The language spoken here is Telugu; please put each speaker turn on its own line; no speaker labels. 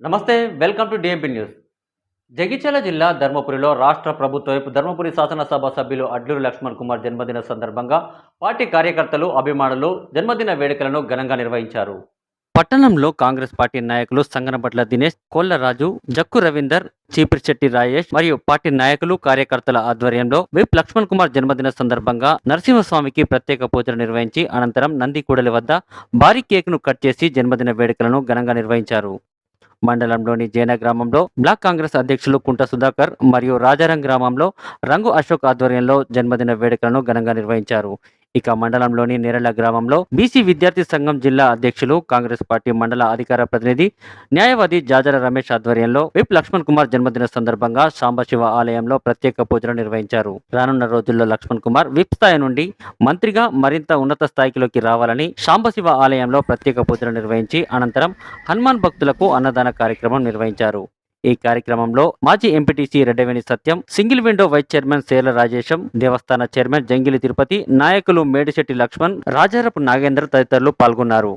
నమస్తే welcome to DMP news Jagtial జిల్లా ధర్మపురిలో రాష్ట్ర ప్రభుత్వ వైపు ధర్మపురి శాసనసభ సభ్యులు అడ్లూరు లక్ష్మణ్ కుమార్ జన్మదిన సందర్భంగా పార్టీ కార్యకర్తలు అభిమానులు జన్మదిన వేడుకలను ఘనంగా నిర్వహించారు. పట్టణంలో కాంగ్రెస్ పార్టీ నాయకులు సంగనపట్ల దినేష్ కోళ్ళరాజు జక్కు రవీందర్ చీపిరిశెట్టి రాజేష్ మరియు పార్టీ నాయకులు కార్యకర్తల ఆధ్వర్యంలో విప్ లక్ష్మణ్ కుమార్ జన్మదిన సందర్భంగా నరసింహస్వామికి ప్రత్యేక పూజలు నిర్వహించి అనంతరం నందికూడలి వద్ద భారీ కేక్ను కట్ చేసి జన్మదిన వేడుకలను ఘనంగా నిర్వహించారు. మండలంలోని జైన గ్రామంలో బ్లాక్ కాంగ్రెస్ అధ్యక్షులు కుంట సుధాకర్ మరియు రాజారం గ్రామంలో రంగు అశోక్ ఆధ్వర్యంలో జన్మదిన వేడుకలను ఘనంగా నిర్వహించారు. ఇక మండలంలోని నేరళ గ్రామంలో బీసీ విద్యార్థి సంఘం జిల్లా అధ్యక్షులు కాంగ్రెస్ పార్టీ మండల అధికార ప్రతినిధి న్యాయవాది జాజర రమేష్ ఆధ్వర్యంలో విప్ లక్ష్మణ్ కుమార్ జన్మదిన సందర్భంగా సాంబశివ ఆలయంలో ప్రత్యేక పూజలు నిర్వహించారు. రానున్న రోజుల్లో లక్ష్మణ్ కుమార్ విప్ స్థాయి నుండి మంత్రిగా మరింత ఉన్నత స్థాయిలోకి రావాలని సాంబశివ ఆలయంలో ప్రత్యేక పూజలు నిర్వహించి అనంతరం హనుమాన్ భక్తులకు అన్నదాన కార్యక్రమం నిర్వహించారు. ఈ కార్యక్రమంలో మాజీ MPTC Reddaveni Satyam single window vice chairman Shela Rajesham దేవస్థాన చైర్మన్ జంగిలి తిరుపతి నాయకులు మేడిశెట్టి లక్ష్మణ్ రాజారపు నాగేంద్ర తదితరులు పాల్గొన్నారు.